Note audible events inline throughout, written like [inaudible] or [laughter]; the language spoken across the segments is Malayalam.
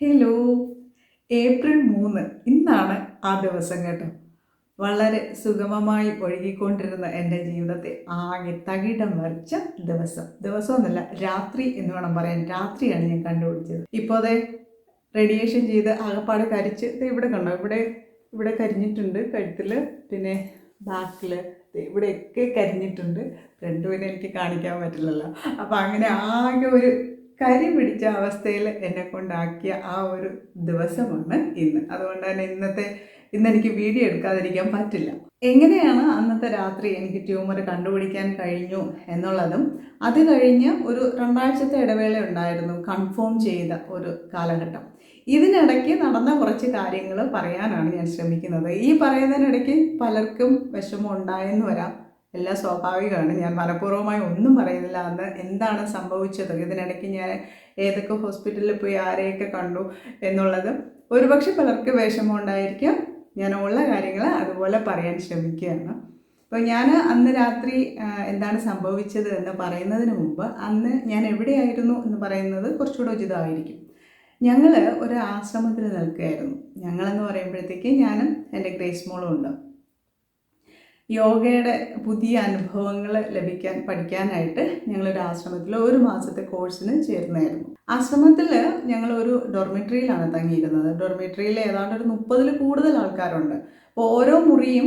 ഹലോ ഏപ്രിൽ മൂന്ന്. ഇന്നാണ് ആ ദിവസം കേട്ടോ. വളരെ സുഗമമായി ഒഴുകിക്കൊണ്ടിരുന്ന എന്റെ ജീവിതത്തെ ആകെ തകിടം മറിച്ച ദിവസം. ദിവസമൊന്നുമല്ല രാത്രി എന്ന് വേണം പറയാൻ. രാത്രിയാണ് ഞാൻ കണ്ടുപിടിച്ചത്. ഇപ്പോൾ അതെ റേഡിയേഷൻ ചെയ്ത് ആകപ്പാട് കരിച്ച് ഇവിടെ കണ്ടോ? ഇവിടെ ഇവിടെ കരിഞ്ഞിട്ടുണ്ട് കഴുത്തിൽ പിന്നെ ബാക്കിൽ ഇവിടെയൊക്കെ കരിഞ്ഞിട്ടുണ്ട്. ഫ്രണ്ട് പിന്നെ എനിക്ക് കാണിക്കാൻ പറ്റില്ലല്ലോ. അപ്പോൾ അങ്ങനെ ആകെ ഒരു കരി പിടിച്ച അവസ്ഥയിൽ എന്നെ കൊണ്ടാക്കിയ ആ ഒരു ദിവസമാണ് ഇന്ന്. അതുകൊണ്ട് തന്നെ ഇന്നത്തെ ഇന്ന് എനിക്ക് വീഡിയോ എടുക്കാതിരിക്കാൻ പറ്റില്ല. എങ്ങനെയാണ് അന്നത്തെ രാത്രി എനിക്ക് ട്യൂമർ കണ്ടുപിടിക്കാൻ കഴിഞ്ഞു എന്നുള്ളതും അത് കഴിഞ്ഞ് ഒരു രണ്ടാഴ്ചത്തെ ഇടവേള ഉണ്ടായിരുന്നു കൺഫേം ചെയ്ത ഒരു കാലഘട്ടം. ഇതിനിടയ്ക്ക് നടന്ന കുറച്ച് കാര്യങ്ങൾ പറയാനാണ് ഞാൻ ശ്രമിക്കുന്നത്. ഈ പറയുന്നതിനിടയ്ക്ക് പലർക്കും വിഷമം ഉണ്ടായെന്ന് വരാം. എല്ലാം സ്വാഭാവികമാണ്. ഞാൻ മനഃപൂർവമായി ഒന്നും പറയുന്നില്ല. അന്ന് എന്താണ് സംഭവിച്ചത്? ഇതിനിടയ്ക്ക് ഞാൻ ഏതൊക്കെ ഹോസ്പിറ്റലിൽ പോയി ആരെയൊക്കെ കണ്ടു എന്നുള്ളത് ഒരുപക്ഷെ പലർക്ക് വിഷമം ഉണ്ടായിരിക്കാം ഞാൻ ഉള്ള കാര്യങ്ങൾ അതുപോലെ പറയാൻ ശ്രമിക്കുകയാണ്. അപ്പോൾ ഞാൻ അന്ന് രാത്രി എന്താണ് സംഭവിച്ചത് എന്ന് പറയുന്നതിന് മുമ്പ് അന്ന് ഞാൻ എവിടെയായിരുന്നു എന്ന് പറയുന്നത് കുറച്ചുകൂടെ ഉചിതമായിരിക്കും. ഞങ്ങൾ ഒരു ആശ്രമത്തിൽ നിൽക്കുകയായിരുന്നു. ഞങ്ങളെന്ന് പറയുമ്പോഴത്തേക്ക് ഞാനും എന്റെ ഗ്രേസ് മോളും ഉണ്ട്. യോഗയുടെ പുതിയ അനുഭവങ്ങൾ ലഭിക്കാൻ പഠിക്കാനായിട്ട് ഞങ്ങളൊരു ആശ്രമത്തിൽ ഒരു മാസത്തെ കോഴ്സിന് ചേർന്നായിരുന്നു ആശ്രമത്തിൽ ഞങ്ങൾ ഒരു ഡോർമെട്രിയിലാണ് തങ്ങിയിരുന്നത്. ഡോർമെട്രിയിൽ ഏതാണ്ട് ഒരു മുപ്പതിൽ കൂടുതൽ ആൾക്കാരുണ്ട്. അപ്പോൾ ഓരോ മുറിയും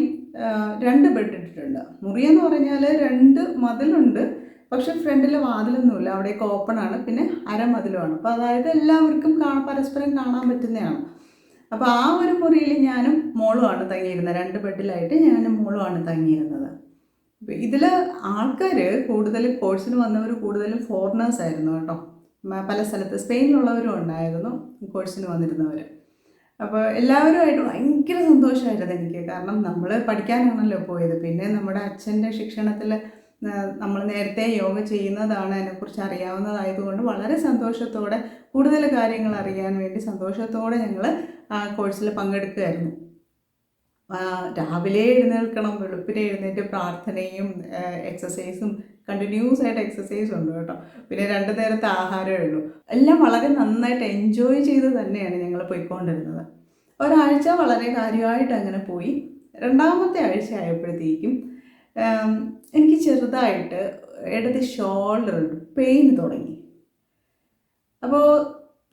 രണ്ട് ബെഡ് ഇട്ടിട്ടുണ്ട്. മുറി എന്ന് പറഞ്ഞാൽ രണ്ട് മതിലുണ്ട്. പക്ഷെ ഫ്രണ്ടിൽ വാതിലൊന്നുമില്ല. അവിടെയൊക്കെ ഓപ്പൺ ആണ്. പിന്നെ അരമതിലുമാണ് അപ്പോൾ അതായത് എല്ലാവർക്കും കാണാൻ പരസ്പരം കാണാൻ പറ്റുന്നതാണ്. അപ്പോൾ ആ ഒരു മുറിയിൽ ഞാനും മോളുമാണ് തങ്ങിയിരുന്നത്. രണ്ട് ബെഡിലായിട്ട് ഞാനും മോളുമാണ് തങ്ങിയിരുന്നത്. ഇതിൽ ആൾക്കാർ കൂടുതലും കോഴ്സിന് വന്നവർ കൂടുതലും ഫോറിനേഴ്സ് ആയിരുന്നു കേട്ടോ. പല സ്ഥലത്ത് സ്പെയിനിലുള്ളവരും ഉണ്ടായിരുന്നു കോഴ്സിന് വന്നിരുന്നവർ അപ്പോൾ എല്ലാവരുമായിട്ട് ഭയങ്കര സന്തോഷമായിരുന്നു എനിക്ക്. കാരണം നമ്മൾ പഠിക്കാനാണല്ലോ പോയത്. പിന്നെ നമ്മുടെ അച്ഛന്റെ ശിക്ഷണത്തിൽ നമ്മൾ നേരത്തെ യോഗ ചെയ്യുന്നതാണ് അതിനെക്കുറിച്ച് അറിയാവുന്നതായതുകൊണ്ട് വളരെ സന്തോഷത്തോടെ കൂടുതൽ കാര്യങ്ങൾ അറിയാൻ വേണ്ടി സന്തോഷത്തോടെ ഞങ്ങൾ കോഴ്സിൽ പങ്കെടുക്കുകയായിരുന്നു രാവിലെ എഴുന്നേൽക്കണം വെളുപ്പിനെ എഴുന്നേറ്റ് പ്രാർത്ഥനയും എക്സസൈസും കണ്ടിന്യൂസ് ആയിട്ട് എക്സസൈസ് ഉണ്ട് കേട്ടോ. പിന്നെ രണ്ട് നേരത്തെ ആഹാരമേ ഉള്ളൂ എല്ലാം വളരെ നന്നായിട്ട് എൻജോയ് ചെയ്ത് തന്നെയാണ് ഞങ്ങൾ പോയിക്കൊണ്ടിരുന്നത്. ഒരാഴ്ച വളരെ കാര്യമായിട്ട് അങ്ങനെ പോയി. രണ്ടാമത്തെ ആഴ്ച ആയപ്പോഴത്തേക്കും എനിക്ക് ചെറുതായിട്ട് ഇടത് ഷോൾഡർ പെയിൻ തുടങ്ങി. അപ്പോൾ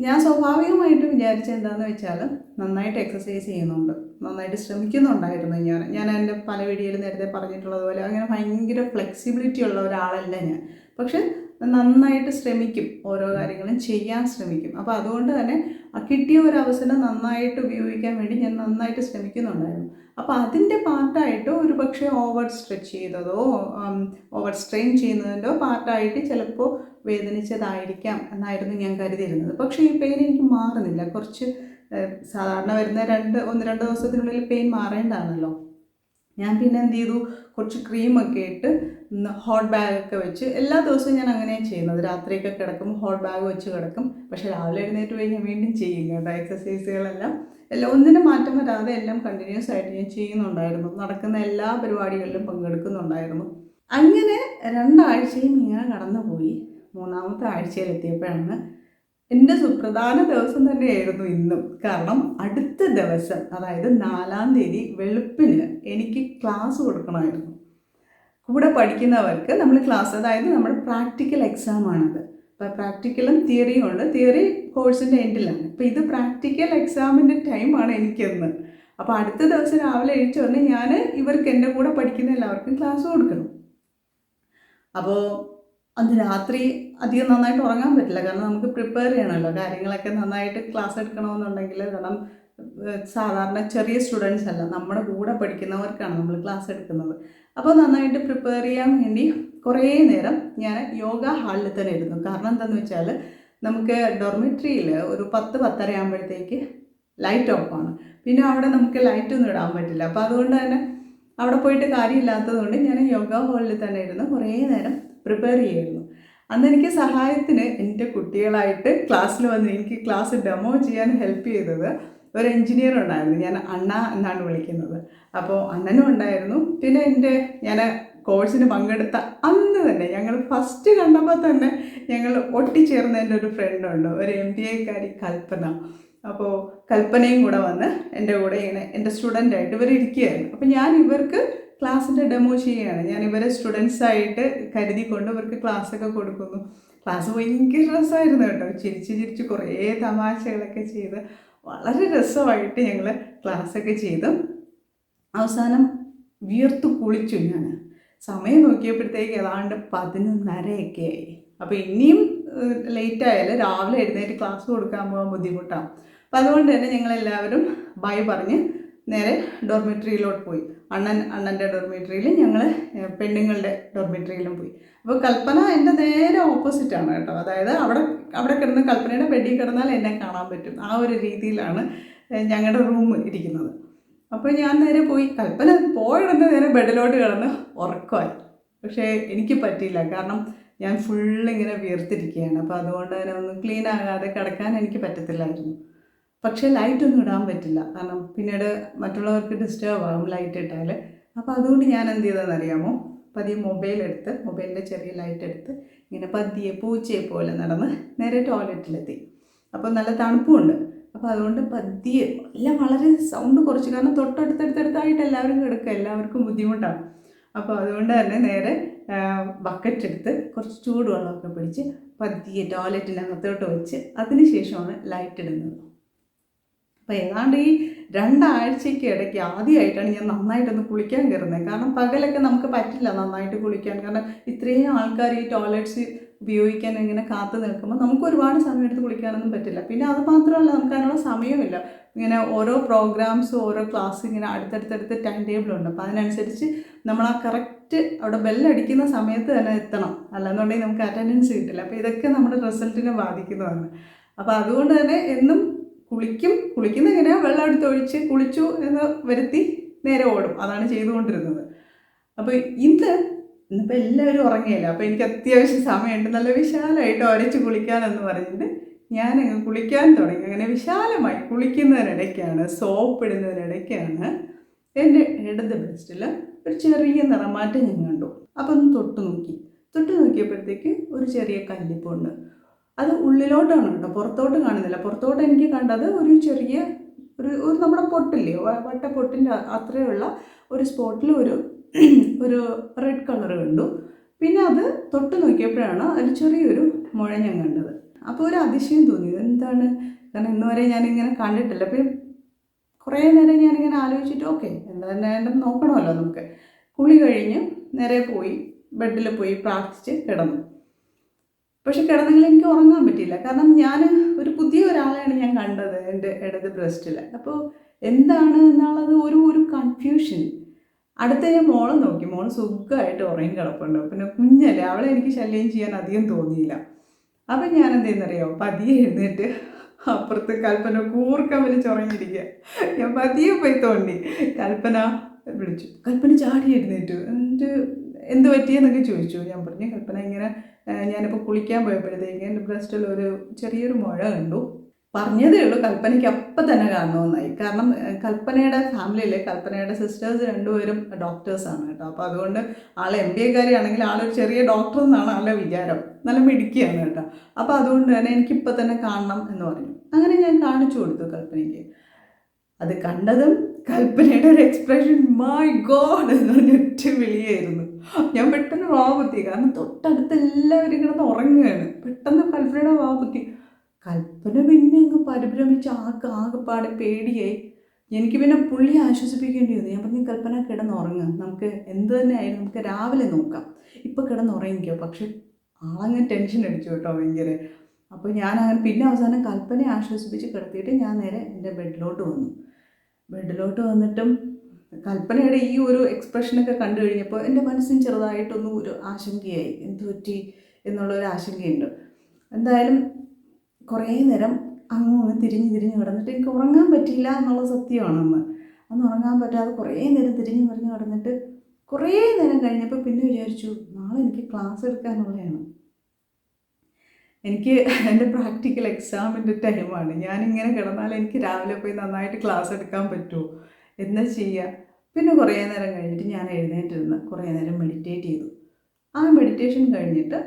ഞാൻ സ്വാഭാവികമായിട്ട് വിചാരിച്ചത് എന്താണെന്ന് വെച്ചാൽ നന്നായിട്ട് എക്സസൈസ് ചെയ്യുന്നുണ്ട്. നന്നായിട്ട് ശ്രമിക്കുന്നുണ്ടായിരുന്നു ഞാൻ. ഞാൻ എന്റെ പല വീഡിയോയിൽ നേരത്തെ പറഞ്ഞിട്ടുള്ളത് പോലെ അങ്ങനെ ഭയങ്കര ഫ്ലെക്സിബിലിറ്റി ഉള്ള ഒരാളല്ല ഞാൻ. പക്ഷെ നന്നായിട്ട് ശ്രമിക്കും. ഓരോ കാര്യങ്ങളും ചെയ്യാൻ ശ്രമിക്കും. അപ്പോൾ അതുകൊണ്ട് തന്നെ ആ കിട്ടിയ ഒരു അവസരം നന്നായിട്ട് ഉപയോഗിക്കാൻ വേണ്ടി ഞാൻ നന്നായിട്ട് ശ്രമിക്കുന്നുണ്ടായിരുന്നു. അപ്പോൾ അതിന്റെ പാർട്ടായിട്ട് പക്ഷേ ഓവർ സ്ട്രെച്ച് ചെയ്തതോ ഓവർ സ്ട്രെയിൻ ചെയ്യുന്നതിന്റെയോ പാർട്ടായിട്ട് ചിലപ്പോൾ വേദനിച്ചതായിരിക്കാം എന്നായിരുന്നു ഞാൻ കരുതിയിരുന്നത്. പക്ഷേ ഈ പെയിൻ എനിക്ക് മാറുന്നില്ല. കുറച്ച് സാധാരണ വരുന്ന രണ്ട് ഒന്ന് രണ്ട് ദിവസത്തിനുള്ളിൽ പെയിൻ മാറേണ്ടതാണല്ലോ. ഞാൻ പിന്നെ എന്ത് ചെയ്തു? കുറച്ച് ക്രീമൊക്കെ ഇട്ട് ഹോട്ട് ബാഗൊക്കെ വെച്ച് എല്ലാ ദിവസവും ഞാൻ അങ്ങനെയാണ് ചെയ്യുന്നത്. രാത്രിയൊക്കെ കിടക്കും ഹോട്ട് ബാഗ് വെച്ച് കിടക്കും. പക്ഷേ രാവിലെ എഴുന്നേറ്റ് ഞാൻ വീണ്ടും ചെയ്യും കേട്ടോ എക്സസൈസുകളെല്ലാം എല്ലാം ഒന്നിനും മാറ്റം വരാതെ എല്ലാം കണ്ടിന്യൂസ് ആയിട്ട് ഞാൻ ചെയ്യുന്നുണ്ടായിരുന്നു. നടക്കുന്ന എല്ലാ പരിപാടികളിലും പങ്കെടുക്കുന്നുണ്ടായിരുന്നു. അങ്ങനെ രണ്ടാഴ്ചയും ഇങ്ങനെ കടന്നുപോയി. മൂന്നാമത്തെ ആഴ്ചയിലെത്തിയപ്പോഴാണ് എന്റെ സുപ്രധാന ദിവസം തന്നെയായിരുന്നു ഇന്നും. കാരണം അടുത്ത ദിവസം അതായത് നാലാം തീയതി വെളുപ്പിന് എനിക്ക് ക്ലാസ് കൊടുക്കണമായിരുന്നു. കൂടെ പഠിക്കുന്നവർക്ക് നമ്മൾ ക്ലാസ് അതായത് നമ്മുടെ പ്രാക്ടിക്കൽ എക്സാം ആണത്. അപ്പോൾ പ്രാക്ടിക്കലും തിയറിയും ഉണ്ട്. തിയറി കോഴ്സിന്റെ എൻഡിലാണ് അപ്പോൾ ഇത് പ്രാക്ടിക്കൽ എക്സാമിന്റെ ടൈമാണ് എനിക്കിന്ന്. അപ്പോൾ അടുത്ത ദിവസം രാവിലെ എഴുതിച്ച ഉടനെ ഞാൻ ഇവർക്ക് എന്റെ കൂടെ പഠിക്കുന്ന എല്ലാവർക്കും ക്ലാസ് കൊടുക്കണം. അപ്പോൾ അന്ന് രാത്രി അധികം നന്നായിട്ട് ഉറങ്ങാൻ പറ്റില്ല. കാരണം നമുക്ക് പ്രിപ്പയർ ചെയ്യണമല്ലോ. കാര്യങ്ങളൊക്കെ നന്നായിട്ട് ക്ലാസ് എടുക്കണമെന്നുണ്ടെങ്കിൽ കാരണം സാധാരണ ചെറിയ സ്റ്റുഡൻസ് അല്ല. നമ്മുടെ കൂടെ പഠിക്കുന്നവർക്കാണ് നമ്മൾ ക്ലാസ് എടുക്കുന്നത്. അപ്പോൾ നന്നായിട്ട് പ്രിപ്പയർ ചെയ്യാൻ വേണ്ടി കുറേ നേരം ഞാൻ യോഗ ഹാളിൽ തന്നെ ഇരുന്നു. കാരണം എന്താണെന്ന് വെച്ചാൽ നമുക്ക് ഡോർമിട്രിയിൽ ഒരു പത്ത് പത്തര ആകുമ്പോഴത്തേക്ക് ലൈറ്റ് ഓഫാണ് പിന്നെ അവിടെ നമുക്ക് ലൈറ്റ് ഒന്നും ഇടാൻ പറ്റില്ല. അപ്പോൾ അതുകൊണ്ട് തന്നെ അവിടെ പോയിട്ട് കാര്യമില്ലാത്തതുകൊണ്ട് ഞാൻ യോഗ ഹാളിൽ തന്നെ ഇരുന്ന് കുറേ നേരം പ്രിപ്പയർ ചെയ്യായിരുന്നു അന്ന് എനിക്ക് സഹായത്തിന് എന്റെ കുട്ടികളായിട്ട് ക്ലാസ്സിൽ വന്ന് എനിക്ക് ക്ലാസ് ഡെമോ ചെയ്യാൻ ഹെൽപ്പ് ചെയ്തത് ഒരു എഞ്ചിനീയർ ഉണ്ടായിരുന്നു. ഞാൻ അണ്ണ എന്നാണ് വിളിക്കുന്നത്. അപ്പോൾ അണ്ണനും ഉണ്ടായിരുന്നു. പിന്നെ എന്റെ ഞാൻ കോഴ്സിന് പങ്കെടുത്ത അന്ന് തന്നെ ഞങ്ങൾ ഫസ്റ്റ് കണ്ടപ്പോൾ തന്നെ ഞങ്ങൾ ഒട്ടിച്ചേർന്ന എന്റെ ഒരു ഫ്രണ്ടുണ്ട് ഒരു എം ബി എക്കാരി കൽപ്പന. അപ്പോൾ കൽപ്പനയും കൂടെ വന്ന് എന്റെ കൂടെ ഇങ്ങനെ എന്റെ സ്റ്റുഡന്റ് ആയിട്ട് ഇവർ ഇരിക്കുകയായിരുന്നു. അപ്പോൾ ഞാൻ ഇവർക്ക് ക്ലാസ്സിന്റെ ഡെമോ ചെയ്യുകയാണ്. ഞാൻ ഇവരെ സ്റ്റുഡൻസായിട്ട് കരുതിക്കൊണ്ട് ഇവർക്ക് ക്ലാസ്സൊക്കെ കൊടുക്കുന്നു. ക്ലാസ് ഭയങ്കര രസമായിരുന്നു കേട്ടോ. ചിരിച്ച് ചിരിച്ച് കുറേ തമാശകളൊക്കെ ചെയ്ത് വളരെ രസമായിട്ട് ഞങ്ങൾ ക്ലാസ്സൊക്കെ ചെയ്തു. അവസാനം വിയർത്ത് കുളിച്ചു ഞാൻ. സമയം നോക്കിയപ്പോഴത്തേക്ക് ഏതാണ്ട് പതിനൊന്നരയൊക്കെ ആയി. അപ്പോൾ ഇനിയും ലേറ്റ് ആയാൽ രാവിലെ എഴുന്നേറ്റ് ക്ലാസ് കൊടുക്കാൻ പോകാൻ ബുദ്ധിമുട്ടാണ് അപ്പം അതുകൊണ്ട് തന്നെ ഞങ്ങളെല്ലാവരും ബൈ പറഞ്ഞ് നേരെ ഡോർമെട്രിയിലോട്ട് പോയി. അണ്ണൻ അണ്ണന്റെ ഡോർമെട്രിയിൽ ഞങ്ങൾ പെണ്ണുങ്ങളുടെ ഡോർമെട്രിയിലും പോയി. അപ്പോൾ കൽപ്പന എന്റെ നേരെ ഓപ്പോസിറ്റാണ് കേട്ടോ. അതായത് അവിടെ അവിടെ കിടന്ന് കൽപ്പനയുടെ ബെഡിൽ കിടന്നാൽ എന്നെ കാണാൻ പറ്റും. ആ ഒരു രീതിയിലാണ് ഞങ്ങളുടെ റൂം ഇരിക്കുന്നത്. അപ്പോൾ ഞാൻ നേരെ പോയി. കൽപ്പന പോയിടന്ന് നേരെ ബെഡിലോട്ട് കിടന്ന് ഉറക്കമായി. പക്ഷേ എനിക്ക് പറ്റിയില്ല. കാരണം ഞാൻ ഫുള്ളിങ്ങനെ വീർത്തിരിക്കുകയാണ്. അപ്പോൾ അതുകൊണ്ട് തന്നെ ഒന്ന് ക്ലീൻ ആകാതെ കിടക്കാൻ എനിക്ക് പറ്റത്തില്ലായിരുന്നു. പക്ഷേ ലൈറ്റ് ഒന്നും ഇടാൻ പറ്റില്ല. കാരണം പിന്നീട് മറ്റുള്ളവർക്ക് ഡിസ്റ്റേബ് ആകും ലൈറ്റ് ഇട്ടാൽ അപ്പോൾ അതുകൊണ്ട് ഞാൻ എന്ത് ചെയ്തതെന്ന് അറിയാമോ? പതിയെ മൊബൈൽ എടുത്ത് മൊബൈലിന്റെ ചെറിയ ലൈറ്റ് എടുത്ത് ഇങ്ങനെ പതിയെ പൂച്ചയെ പോലെ നടന്ന് നേരെ ടോയ്ലറ്റിലെത്തി അപ്പോൾ നല്ല തണുപ്പുമുണ്ട് അപ്പോൾ അതുകൊണ്ട് പതിയെ എല്ലാം വളരെ സൗണ്ട് കുറച്ച്. കാരണം തൊട്ടടുത്തടുത്തടുത്തായിട്ട് എല്ലാവരും കിടക്കുക. എല്ലാവർക്കും ബുദ്ധിമുട്ടാണ്. അപ്പോൾ അതുകൊണ്ട് തന്നെ നേരെ ബക്കറ്റ് എടുത്ത് കുറച്ച് ചൂടുവെള്ളമൊക്കെ പിടിച്ച് പതിയെ ടോയ്ലറ്റിനകത്തോട്ട് വെച്ച് അതിന് ശേഷമാണ് ലൈറ്റ് ഇടുന്നത്. അപ്പോൾ ഏതാണ്ട് ഈ രണ്ടാഴ്ചയ്ക്ക് ഇടയ്ക്ക് ആദ്യമായിട്ടാണ് ഞാൻ നന്നായിട്ടൊന്ന് കുളിക്കാൻ കയറുന്നത്. കാരണം പകലൊക്കെ നമുക്ക് പറ്റില്ല നന്നായിട്ട് കുളിക്കാൻ. കാരണം ഇത്രയും ആൾക്കാർ ഈ ടോയ്ലറ്റ്സ് ഉപയോഗിക്കാൻ ഇങ്ങനെ കാത്തു നിൽക്കുമ്പോൾ നമുക്ക് ഒരുപാട് സമയം എടുത്ത് കുളിക്കാനൊന്നും പറ്റില്ല. പിന്നെ അത് മാത്രമല്ല നമുക്ക് അതിനുള്ള സമയമില്ല. ഇങ്ങനെ ഓരോ പ്രോഗ്രാംസ് ഓരോ ക്ലാസ് ഇങ്ങനെ അടുത്തടുത്തടുത്ത് ടൈം ടേബിൾ ഉണ്ട്. അപ്പോൾ അതിനനുസരിച്ച് നമ്മൾ ആ കറക്റ്റ് അവിടെ ബെല്ലടിക്കുന്ന സമയത്ത് തന്നെ എത്തണം. അല്ലെന്നുണ്ടെങ്കിൽ നമുക്ക് അറ്റൻഡൻസ് കിട്ടില്ല. അപ്പോൾ ഇതൊക്കെ നമ്മുടെ റിസൾട്ടിനെ ബാധിക്കുന്നതാണ്. അപ്പോൾ അതുകൊണ്ട് തന്നെ എന്നും കുളിക്കും കുളിക്കുന്ന ഇങ്ങനെ വെള്ളം എടുത്ത് ഒഴിച്ച് കുളിച്ചു എന്ന് വരുത്തി നേരെ ഓടും. അതാണ് ചെയ്തുകൊണ്ടിരുന്നത്. അപ്പോൾ ഇന്ന് ഇന്നിപ്പോൾ എല്ലാവരും ഉറങ്ങിയില്ല? അപ്പോൾ എനിക്ക് അത്യാവശ്യം സമയമുണ്ട്. നല്ല വിശാലമായിട്ട് ഒരച്ച് കുളിക്കാനെന്ന് പറഞ്ഞിട്ട് ഞാനങ്ങ് കുളിക്കാൻ തുടങ്ങി. അങ്ങനെ വിശാലമായി കുളിക്കുന്നതിനിടയ്ക്കാണ് സോപ്പ് ഇടുന്നതിനിടയ്ക്കാണ് എന്റെ ഇടത് ബ്രസ്റ്റിൽ ഒരു ചെറിയ നിറമാറ്റം ഞാൻ കണ്ടു. അപ്പോൾ ഒന്ന് തൊട്ട് നോക്കി. തൊട്ട് നോക്കിയപ്പോഴത്തേക്ക് ഒരു ചെറിയ കല്ലിപ്പുണ്ട്. അത് ഉള്ളിലോട്ടാണ് കേട്ടോ പുറത്തോട്ട് കാണുന്നില്ല. പുറത്തോട്ട് എനിക്ക് കണ്ടത് ഒരു ചെറിയ ഒരു ഒരു നമ്മുടെ പൊട്ടില്ലേ വട്ട പൊട്ടിന്റെ അത്രയുള്ള ഒരു സ്പോട്ടിൽ ഒരു ഒരു റെഡ് കളർ കണ്ടു. പിന്നെ അത് തൊട്ട് നോക്കിയപ്പോഴാണ് അതിൽ ചെറിയൊരു മുഴ ഞാൻ കണ്ടത്. അപ്പോൾ ഒരു അതിശയം തോന്നി. എന്താണ് കാരണം ഇന്ന് വരെ ഞാനിങ്ങനെ കണ്ടിട്ടില്ല. പിന്നെ കുറേ നേരം ഞാനിങ്ങനെ ആലോചിച്ചിട്ട് ഓക്കെ എന്തായാലും നോക്കണമല്ലോ നമുക്ക്. കുളി കഴിഞ്ഞ് നേരെ പോയി ബെഡിൽ പോയി പ്രാർത്ഥിച്ച് കിടന്നു. പക്ഷെ കിടന്നെങ്കിൽ എനിക്ക് ഉറങ്ങാൻ പറ്റിയില്ല. കാരണം ഞാൻ ഒരു പുതിയ ഒരാളെയാണ് ഞാൻ കണ്ടത് എന്റെ ഇടത് ബ്രസ്റ്റിൽ അപ്പോൾ എന്താണ് എന്നുള്ളത് ഒരു ഒരു കൺഫ്യൂഷൻ അടുത്ത ഞാൻ മോളെ നോക്കി. മോൾ സുഖമായിട്ട് ഉറങ്ങി കിടപ്പുണ്ട്. പിന്നെ കുഞ്ഞല്ലേ അവളെ എനിക്ക് ശല്യം ചെയ്യാൻ അധികം തോന്നിയില്ല. അപ്പം ഞാൻ എന്തെന്നറിയോ? പതിയെ എഴുന്നേറ്റ് അപ്പുറത്ത് കൽപ്പന കൂർക്കം വലിച്ചുറങ്ങിയിരിക്കുക ഞാൻ പതിയെ പോയി തോണ്ടി. കൽപ്പന വിളിച്ചു. കൽപ്പന ചാടി എഴുന്നേറ്റു. എന്നിട്ട് എന്ത് പറ്റിയെന്നൊക്കെ ചോദിച്ചു. ഞാൻ പറഞ്ഞു കൽപ്പന ഇങ്ങനെ ഞാനിപ്പോൾ കുളിക്കാൻ പോയപ്പോഴത്തേക്ക് എന്റെ ബ്രസ്റ്റിൽ ഒരു ചെറിയൊരു മുഴ കണ്ടു. പറഞ്ഞതേ ഉള്ളൂ. കൽപ്പനയ്ക്ക് അപ്പം തന്നെ കാണണമെന്നായി കാരണം കൽപ്പനയുടെ ഫാമിലിയിലെ കൽപ്പനയുടെ സിസ്റ്റേഴ്സ് രണ്ടുപേരും ഡോക്ടേഴ്സാണ് കേട്ടോ. അപ്പോൾ അതുകൊണ്ട് ആൾ എം ബി എക്കാരിയാണെങ്കിൽ ആളൊരു ചെറിയ ഡോക്ടർ എന്നാണ് ആളുടെ വിചാരം. നല്ല മിടുക്കിയാണ് കേട്ടോ. അപ്പോൾ അതുകൊണ്ട് തന്നെ എനിക്കിപ്പോൾ തന്നെ കാണണം എന്ന് പറഞ്ഞു. അങ്ങനെ ഞാൻ കാണിച്ചു കൊടുത്തു കൽപ്പനയ്ക്ക്. അത് കണ്ടതും കൽപ്പനയുടെ ഒരു എക്സ്പ്രഷൻ മൈ ഗോഡ് എന്ന് പറഞ്ഞ ഒറ്റ വിളിയായിരുന്നു. ഞാൻ പെട്ടെന്ന് വാവുത്തി കാരണം തൊട്ടടുത്ത് എല്ലാവരും കിടന്ന് ഉറങ്ങുകയാണ്. പെട്ടെന്ന് കൽപ്പനയുടെ വാവുത്തി കൽപ്പന പിന്നെ അങ്ങ് പരിഭ്രമിച്ച് ആകെ ആകെപ്പാടെ പേടിയായി. എനിക്ക് പിന്നെ പുള്ളി ആശ്വസിപ്പിക്കേണ്ടി വന്നു. ഞാൻ പറഞ്ഞു കൽപ്പന കിടന്നുറങ്ങുക നമുക്ക് എന്ത് തന്നെ ആയാലും നമുക്ക് രാവിലെ നോക്കാം. ഇപ്പോൾ കിടന്നുറങ്ങിക്കോ പക്ഷെ ആളങ്ങ് ടെൻഷൻ അടിച്ചു കേട്ടോ ഭയങ്കര. അപ്പോൾ ഞാൻ അങ്ങനെ പിന്നെ അവസാനം കൽപ്പനയെ ആശ്വസിപ്പിച്ച് കിടത്തിയിട്ട് ഞാൻ നേരെ എന്റെ ബെഡിലോട്ട് വന്നു. ബെഡിലോട്ട് വന്നിട്ടും കൽപ്പനയുടെ ഈ ഒരു എക്സ്പ്രഷനൊക്കെ കണ്ടു കഴിഞ്ഞപ്പോൾ എന്റെ മനസ്സിന് ചെറുതായിട്ടൊന്നും ഒരു ആശങ്കയായി. എന്തു പറ്റി എന്നുള്ളൊരു ആശങ്കയുണ്ട്. എന്തായാലും കുറേ നേരം അങ്ങ് തിരിഞ്ഞ് തിരിഞ്ഞ് കിടന്നിട്ട് എനിക്ക് ഉറങ്ങാൻ പറ്റില്ല എന്നുള്ള സത്യമാണെന്ന്. അന്ന് ഉറങ്ങാൻ പറ്റാതെ കുറേ നേരം തിരിഞ്ഞ് മറിഞ്ഞ് കിടന്നിട്ട് കുറേ നേരം കഴിഞ്ഞപ്പോൾ പിന്നെ വിചാരിച്ചു നാളെ എനിക്ക് ക്ലാസ് എടുക്കാനുള്ളതാണ്. എനിക്ക് എന്റെ പ്രാക്ടിക്കൽ എക്സാമിന്റെ ടൈമാണ്. ഞാനിങ്ങനെ കിടന്നാൽ എനിക്ക് രാവിലെ പോയി നന്നായിട്ട് ക്ലാസ് എടുക്കാൻ പറ്റുമോ എന്താ ചെയ്യുക? പിന്നെ കുറേ നേരം കഴിഞ്ഞിട്ട് ഞാൻ എഴുന്നേറ്റിരുന്ന് കുറേ നേരം മെഡിറ്റേറ്റ് ചെയ്തു. ആ മെഡിറ്റേഷൻ കഴിഞ്ഞിട്ട്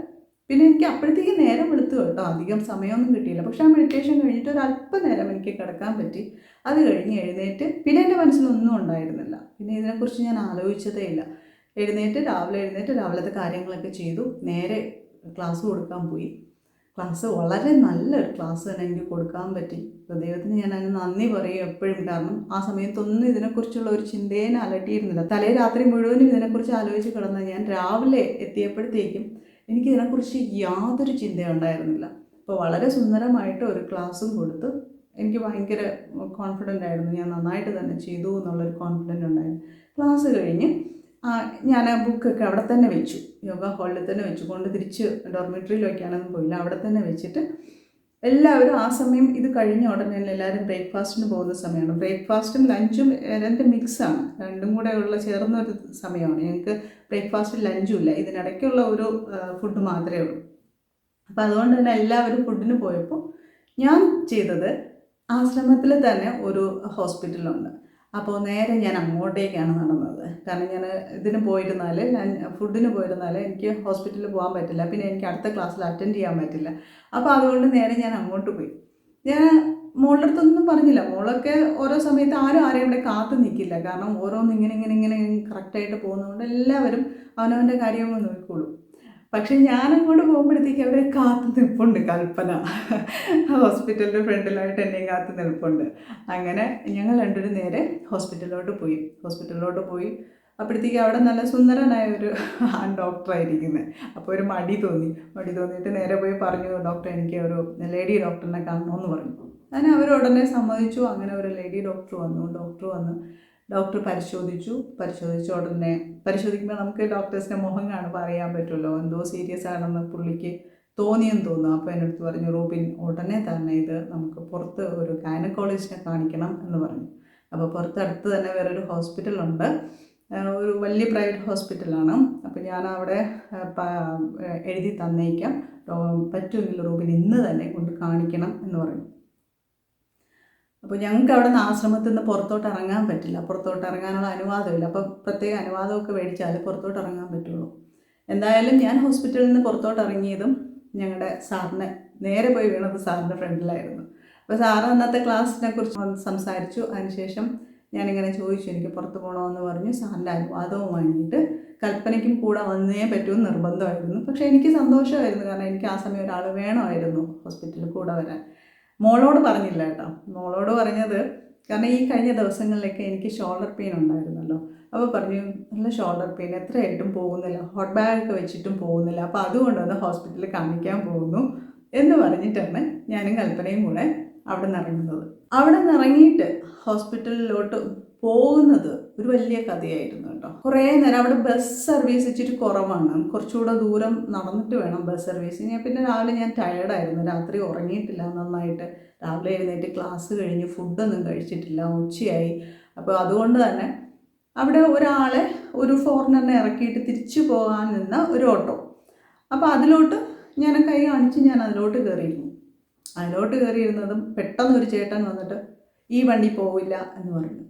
പിന്നെ എനിക്ക് അപ്പോഴത്തേക്ക് നേരം വെളുത്തു കേട്ടോ. അധികം സമയമൊന്നും കിട്ടിയില്ല. പക്ഷെ ആ മെഡിറ്റേഷൻ കഴിഞ്ഞിട്ട് ഒരു നേരം എനിക്ക് കിടക്കാൻ പറ്റി. അത് കഴിഞ്ഞ് എഴുന്നേറ്റ് പിന്നെ എന്റെ മനസ്സിലൊന്നും ഉണ്ടായിരുന്നില്ല. പിന്നെ ഇതിനെക്കുറിച്ച് ഞാൻ ആലോചിച്ചതേ ഇല്ല. എഴുന്നേറ്റ് രാവിലെ എഴുന്നേറ്റ് രാവിലത്തെ കാര്യങ്ങളൊക്കെ ചെയ്തു. നേരെ ക്ലാസ് കൊടുക്കാൻ പോയി. ക്ലാസ് വളരെ നല്ലൊരു ക്ലാസ് തന്നെ എനിക്ക് കൊടുക്കാൻ പറ്റി. ഹൃദയത്തിന് ഞാൻ അതിന് നന്ദി പറയും എപ്പോഴും. കാരണം ആ സമയത്തൊന്നും ഇതിനെക്കുറിച്ചുള്ള ഒരു ചിന്തയെ ഞാൻ അലട്ടിയിരുന്നില്ല. തലേ രാത്രി മുഴുവനും ഇതിനെക്കുറിച്ച് ആലോചിച്ച് കിടന്ന ഞാൻ രാവിലെ എത്തിയപ്പോഴത്തേക്കും എനിക്ക് ഇതിനെക്കുറിച്ച് യാതൊരു ചിന്തയും ഉണ്ടായിരുന്നില്ല. അപ്പോൾ വളരെ സുന്ദരമായിട്ട് ഒരു ക്ലാസ്സും കൊടുത്ത് എനിക്ക് ഭയങ്കര കോൺഫിഡന്റ് ആയിരുന്നു. ഞാൻ നന്നായിട്ട് തന്നെ ചെയ്തു എന്നുള്ളൊരു കോൺഫിഡന്റ് ഉണ്ടായിരുന്നു. ക്ലാസ് കഴിഞ്ഞ് ഞാൻ ആ ബുക്കൊക്കെ അവിടെ തന്നെ വെച്ചു. യോഗ ഹാളിൽ തന്നെ വെച്ചു. കൊണ്ട് തിരിച്ച് ഡോർമെട്രിയിൽ വയ്ക്കാനൊന്നും പോയില്ല. അവിടെ തന്നെ വെച്ചിട്ട് എല്ലാവരും ആ സമയം ഇത് കഴിഞ്ഞ ഉടനെ എല്ലാവരും ബ്രേക്ക്ഫാസ്റ്റിന് പോകുന്ന സമയമാണ്. ബ്രേക്ക്ഫാസ്റ്റും ലഞ്ചും രണ്ടും മിക്സാണ് രണ്ടും കൂടെ ഉള്ള ചേർന്ന ഒരു സമയമാണ്. ഞങ്ങൾക്ക് ബ്രേക്ക്ഫാസ്റ്റും ലഞ്ചും ഇല്ല. ഇതിനിടയ്ക്കുള്ള ഒരു ഫുഡ് മാത്രമേ ഉള്ളൂ. അപ്പോൾ അതുകൊണ്ട് തന്നെ എല്ലാവരും ഫുഡിന് പോയപ്പോൾ ഞാൻ ചെയ്തത് ആശ്രമത്തിൽ തന്നെ ഒരു ഹോസ്പിറ്റലുണ്ട് അപ്പോൾ നേരെ ഞാൻ അങ്ങോട്ടേക്കാണ് നടന്നത്. കാരണം ഞാൻ ഇതിന് പോയിരുന്നാൽ ഞാൻ ഫുഡിന് പോയിരുന്നാൽ എനിക്ക് ഹോസ്പിറ്റലിൽ പോകാൻ പറ്റില്ല. പിന്നെ എനിക്ക് അടുത്ത ക്ലാസ്സിൽ അറ്റൻഡ് ചെയ്യാൻ പറ്റില്ല. അപ്പോൾ അതുകൊണ്ട് നേരെ ഞാൻ അങ്ങോട്ട് പോയി. ഞാൻ മോളുടെ അടുത്തൊന്നും പറഞ്ഞില്ല. മോളൊക്കെ ഓരോ സമയത്ത് ആരും ആരെയും ഇവിടെ കാത്തു നിൽക്കില്ല. കാരണം ഓരോന്ന് ഇങ്ങനെ ഇങ്ങനെ ഇങ്ങനെ കറക്റ്റായിട്ട് പോകുന്നതുകൊണ്ട് എല്ലാവരും അവനവന്റെ കാര്യങ്ങൾ നോക്കിക്കോളും. പക്ഷെ ഞാൻ അങ്ങോട്ട് പോകുമ്പോഴത്തേക്ക് അവരെ കാത്തു നിൽപ്പുണ്ട് കൽപ്പന. ഹോസ്പിറ്റലിന്റെ ഫ്രണ്ടിലായിട്ട് എന്നെയും കാത്തു നിൽപ്പുണ്ട്. അങ്ങനെ ഞങ്ങൾ രണ്ടുപേരും നേരെ ഹോസ്പിറ്റലിലോട്ട് പോയി. ഹോസ്പിറ്റലിലോട്ട് പോയി. അപ്പോഴത്തേക്ക് അവിടെ നല്ല സുന്ദരനായ ഒരു ഡോക്ടറായിരിക്കുന്നത് അപ്പോൾ ഒരു മടി തോന്നി. മടി തോന്നിയിട്ട് നേരെ പോയി പറഞ്ഞു ഡോക്ടർ എനിക്ക് ഒരു ലേഡി ഡോക്ടറിനെ കാണണമെന്ന് പറഞ്ഞു. അങ്ങനെ അവർ ഉടനെ സമ്മതിച്ചു. അങ്ങനെ ഒരു ലേഡി ഡോക്ടർ വന്നു. ഡോക്ടർ വന്ന് ഡോക്ടർ പരിശോധിച്ചു. പരിശോധിച്ച ഉടനെ പരിശോധിക്കുമ്പോൾ നമുക്ക് ഡോക്ടേഴ്സിന്റെ മുഖം കാണുമ്പോൾ അറിയാൻ പറ്റുമല്ലോ എന്തോ സീരിയസ് ആണെന്ന് പുള്ളിക്ക് തോന്നിയെന്ന് തോന്നുന്നു. അപ്പോൾ എന്റെ പറഞ്ഞു റൂബിൻ ഉടനെ തന്നെ ഇത് നമുക്ക് പുറത്ത് ഒരു ഗൈനക്കോളജിസ്റ്റിനെ കാണിക്കണം എന്ന് പറഞ്ഞു. അപ്പോൾ പുറത്ത് അടുത്ത് തന്നെ വേറൊരു ഹോസ്പിറ്റലുണ്ട് ഒരു വലിയ പ്രൈവറ്റ് ഹോസ്പിറ്റലാണ്. അപ്പോൾ ഞാൻ അവിടെ എഴുതി തന്നേക്കാം. പറ്റുമെങ്കിൽ റൂബിൻ ഇന്ന് തന്നെ കൊണ്ട് കാണിക്കണം എന്ന് പറഞ്ഞു. അപ്പോൾ ഞങ്ങൾക്ക് അവിടെ നിന്ന് ആശ്രമത്തിൽ നിന്ന് പുറത്തോട്ട് ഇറങ്ങാൻ പറ്റില്ല. പുറത്തോട്ട് ഇറങ്ങാനുള്ള അനുവാദമില്ല. അപ്പോൾ പ്രത്യേക അനുവാദമൊക്കെ മേടിച്ചാൽ പുറത്തോട്ട് ഇറങ്ങാൻ പറ്റുള്ളൂ. എന്തായാലും ഞാൻ ഹോസ്പിറ്റലിൽ നിന്ന് പുറത്തോട്ട് ഇറങ്ങിയതും ഞങ്ങളുടെ സാറിന് നേരെ പോയി വീണത് സാറിന്റെ ഫ്രണ്ടിലായിരുന്നു. അപ്പോൾ സാറ് അന്നത്തെ ക്ലാസ്സിനെ കുറിച്ച് സംസാരിച്ചു. അതിനുശേഷം ഞാനിങ്ങനെ ചോദിച്ചു എനിക്ക് പുറത്ത് പോകണമെന്ന് പറഞ്ഞു. സാറിന്റെ അനുവാദവും വാങ്ങിയിട്ട് കൽപ്പനയ്ക്കും കൂടെ വന്നേ പറ്റുമെന്ന് നിർബന്ധമായിരുന്നു. പക്ഷേ എനിക്ക് സന്തോഷമായിരുന്നു. കാരണം എനിക്ക് ആ സമയം ഒരാൾ വേണമായിരുന്നു ഹോസ്പിറ്റലിൽ കൂടെ വരാൻ. മോളോട് പറഞ്ഞില്ല കേട്ടോ. മോളോട് പറഞ്ഞത് കാരണം ഈ കഴിഞ്ഞ ദിവസങ്ങളിലൊക്കെ എനിക്ക് ഷോൾഡർ പെയിൻ ഉണ്ടായിരുന്നല്ലോ. അപ്പോൾ പറഞ്ഞു നല്ല ഷോൾഡർ പെയിൻ എത്രയായിട്ടും പോകുന്നില്ല. ഹോട്ട് ബാഗ് ഒക്കെ വെച്ചിട്ടും പോകുന്നില്ല. അപ്പോൾ അതുകൊണ്ട് അതുകൊണ്ടൊന്ന് ഹോസ്പിറ്റലിൽ കാണിക്കാൻ പോകുന്നു എന്ന് പറഞ്ഞിട്ടാണ് ഞാനും കൽപ്പനയും കൂടെ അവിടെ നിന്ന് ഇറങ്ങുന്നത് അവിടെ നിന്ന് ഇറങ്ങിയിട്ട് ഹോസ്പിറ്റലിലോട്ട് പോകുന്നത് ഒരു വലിയ കഥയായിരുന്നു കേട്ടോ. കുറേ നേരം അവിടെ ബസ് സർവീസ് ഇച്ചിരി കുറവാണ്. കുറച്ചുകൂടെ ദൂരം നടന്നിട്ട് വേണം ബസ് സർവീസ് ഞാൻ പിന്നെ രാവിലെ ഞാൻ ടയർഡായിരുന്നു രാത്രി ഉറങ്ങിയിട്ടില്ല നന്നായിട്ട്. രാവിലെ എഴുന്നേറ്റ് ക്ലാസ് കഴിഞ്ഞ് ഫുഡൊന്നും കഴിച്ചിട്ടില്ല. ഉച്ചയായി. അപ്പോൾ അതുകൊണ്ട് തന്നെ അവിടെ ഒരാളെ ഒരു ഫോറിനറിനെ ഇറക്കിയിട്ട് തിരിച്ചു പോകാൻ നിന്ന ഒരു ഓട്ടോ. അപ്പോൾ അതിലോട്ട് ഞാൻ കൈ കാണിച്ച് ഞാൻ അതിലോട്ട് കയറിയിരുന്നു. അതിലോട്ട് കയറിയിരുന്നതും പെട്ടെന്ന് ഒരു ചേട്ടൻ വന്നിട്ട് ഈ വണ്ടി പോവില്ല എന്ന് പറഞ്ഞു.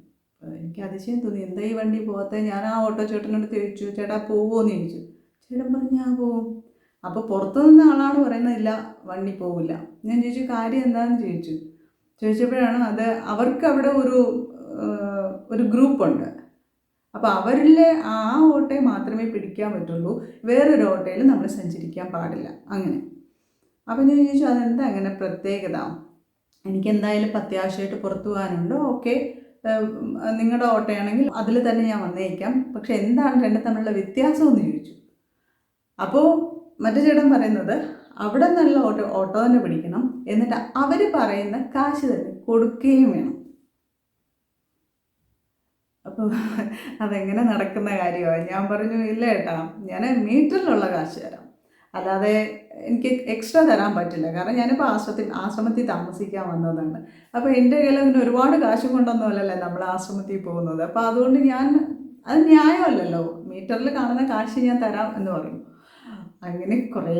എനിക്ക് അതിശയം തോന്നി. എന്താ ഈ വണ്ടി പോകാത്ത? ഞാൻ ആ ഓട്ടോ ചേട്ടനോട് ചോദിച്ചു ചേട്ടാ പോവുമോ എന്ന് ചോദിച്ചു. ചേട്ടൻ പറഞ്ഞു ഞാൻ പോവും. അപ്പോൾ പുറത്തു നിന്ന ആളാണ് പറയുന്നത് ഇല്ല വണ്ടി പോവില്ല. ഞാൻ ചോദിച്ചു കാര്യം എന്താണെന്ന് ചോദിച്ചു. ചോദിച്ചപ്പോഴാണ് അത് അവർക്ക് അവിടെ ഒരു ഒരു ഗ്രൂപ്പുണ്ട് അപ്പോൾ അവരിലെ ആ ഓട്ടയെ മാത്രമേ പിടിക്കാൻ പറ്റുള്ളൂ. വേറൊരു ഓട്ടയിൽ നമ്മൾ സഞ്ചരിക്കാൻ പാടില്ല. അങ്ങനെ. അപ്പം ഞാൻ ചോദിച്ചു അതെന്താ? അങ്ങനെ പ്രത്യേകത? എനിക്ക് എന്തായാലും അത്യാവശ്യമായിട്ട് പുറത്തു പോകാനുണ്ട്. ഓക്കെ. നിങ്ങളുടെ ഓട്ടോയാണെങ്കിൽ അതിൽ തന്നെ ഞാൻ വന്നേക്കാം. പക്ഷെ എന്താണ് രണ്ടും തമ്മിലുള്ള വ്യത്യാസം എന്ന് ചോദിച്ചു. അപ്പോൾ മറ്റു ചേട്ടൻ പറയുന്നത് അവിടെ നിന്നുള്ള ഓട്ടോ ഓട്ടോ തന്നെ പിടിക്കണം എന്നിട്ട് അവർ പറയുന്ന കാശ് തന്നെ കൊടുക്കുകയും വേണം. അപ്പോൾ അതെങ്ങനെ നടക്കുന്ന കാര്യമാണ് ഞാൻ പറഞ്ഞു ഇല്ല ഏട്ടാ ഞാൻ മീറ്ററിലുള്ള കാശ് തരാം. അല്ലാതെ എനിക്ക് എക്സ്ട്രാ തരാൻ പറ്റില്ല. കാരണം ഞാനിപ്പോൾ ആശ്രമത്തിൽ ആശ്രമത്തിൽ താമസിക്കാൻ വന്നതാണ്. അപ്പോൾ എന്റെ കയ്യിൽ അതിന് ഒരുപാട് കാശ് കൊണ്ടൊന്നുമല്ലല്ലോ നമ്മൾ ആശ്രമത്തിൽ പോകുന്നത്. അപ്പോൾ അതുകൊണ്ട് ഞാൻ അത് ന്യായമല്ലല്ലോ. മീറ്ററിൽ കാണുന്ന കാശ് ഞാൻ തരാം എന്ന് പറഞ്ഞു അങ്ങനെ കുറേ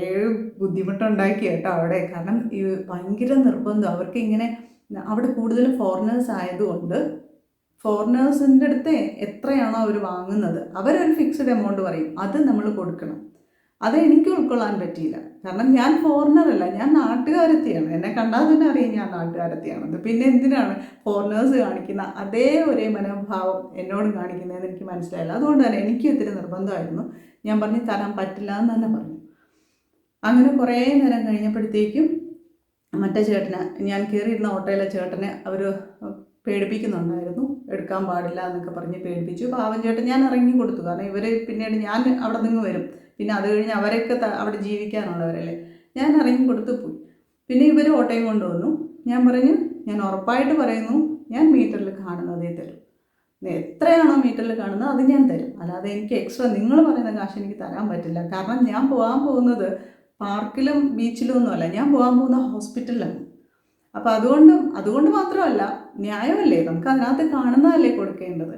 ബുദ്ധിമുട്ടുണ്ടാക്കി കേട്ടോ അവിടെ. കാരണം ഈ ഭയങ്കര നിർബന്ധം. അവർക്ക് ഇങ്ങനെ അവിടെ കൂടുതലും ഫോറിനേഴ്സ് ആയതുകൊണ്ട് ഫോറിനേഴ്സിന്റെ അടുത്ത് എത്രയാണോ അവർ വാങ്ങുന്നത് അവരൊരു ഫിക്സ്ഡ് എമൗണ്ട് പറയും. അത് നമ്മൾ കൊടുക്കണം. അത് എനിക്ക് ഉൾക്കൊള്ളാൻ പറ്റിയില്ല. കാരണം ഞാൻ ഫോറിനറല്ല ഞാൻ നാട്ടുകാരത്തെയാണ്. എന്നെ കണ്ടാൽ തന്നെ അറിയാം ഞാൻ നാട്ടുകാരത്തിയാണെന്ന് പിന്നെ എന്തിനാണ് ഫോറിനേഴ്സ് കാണിക്കുന്ന അതേ ഒരേ മനോഭാവം എന്നോട് കാണിക്കുന്നതെന്ന് എനിക്ക് മനസ്സിലായില്ല. അതുകൊണ്ട് തന്നെ എനിക്ക് ഇത്തിരി നിർബന്ധമായിരുന്നു. ഞാൻ പറഞ്ഞു തരാൻ പറ്റില്ല എന്ന് തന്നെ പറഞ്ഞു. അങ്ങനെ കുറേ നേരം കഴിഞ്ഞപ്പോഴത്തേക്കും മറ്റേ ചേട്ടന് ഞാൻ കയറിയിരുന്ന ഓട്ടോയിലെ ചേട്ടനെ അവർ പേടിപ്പിക്കുന്നുണ്ടായിരുന്നു. എടുക്കാൻ പാടില്ല എന്നൊക്കെ പറഞ്ഞ് പേടിപ്പിച്ചു. പാവം ചേട്ടൻ ഞാൻ ഇറങ്ങി കൊടുത്തു. കാരണം ഇവർ പിന്നീട് ഞാൻ അവിടെ നിന്ന് വരും. പിന്നെ അത് കഴിഞ്ഞ് അവരൊക്കെ അവിടെ ജീവിക്കാനുള്ളവരല്ലേ? ഞാൻ ഇറങ്ങി കൊടുത്തു പോയി. പിന്നെ ഇവർ ഓട്ടോയും കൊണ്ടുവന്നു. ഞാൻ പറഞ്ഞു ഞാൻ ഉറപ്പായിട്ട് പറയുന്നു ഞാൻ മീറ്ററിൽ കാണുന്നതേ തരും. എത്രയാണോ മീറ്ററിൽ കാണുന്നത് അത് ഞാൻ തരും. അല്ലാതെ എനിക്ക് എക്സ്ട്രാ നിങ്ങൾ പറയുന്ന കാശ് എനിക്ക് തരാൻ പറ്റില്ല. കാരണം ഞാൻ പോകാൻ പോകുന്നത് പാർക്കിലും ബീച്ചിലും ഒന്നുമല്ല ഞാൻ പോകാൻ പോകുന്ന ഹോസ്പിറ്റലിലാണ്. അപ്പോൾ അതുകൊണ്ട് അതുകൊണ്ട് മാത്രമല്ല ന്യായമല്ലേ? നമുക്ക് അതിനകത്ത് കാണുന്നതല്ലേ കൊടുക്കേണ്ടത്.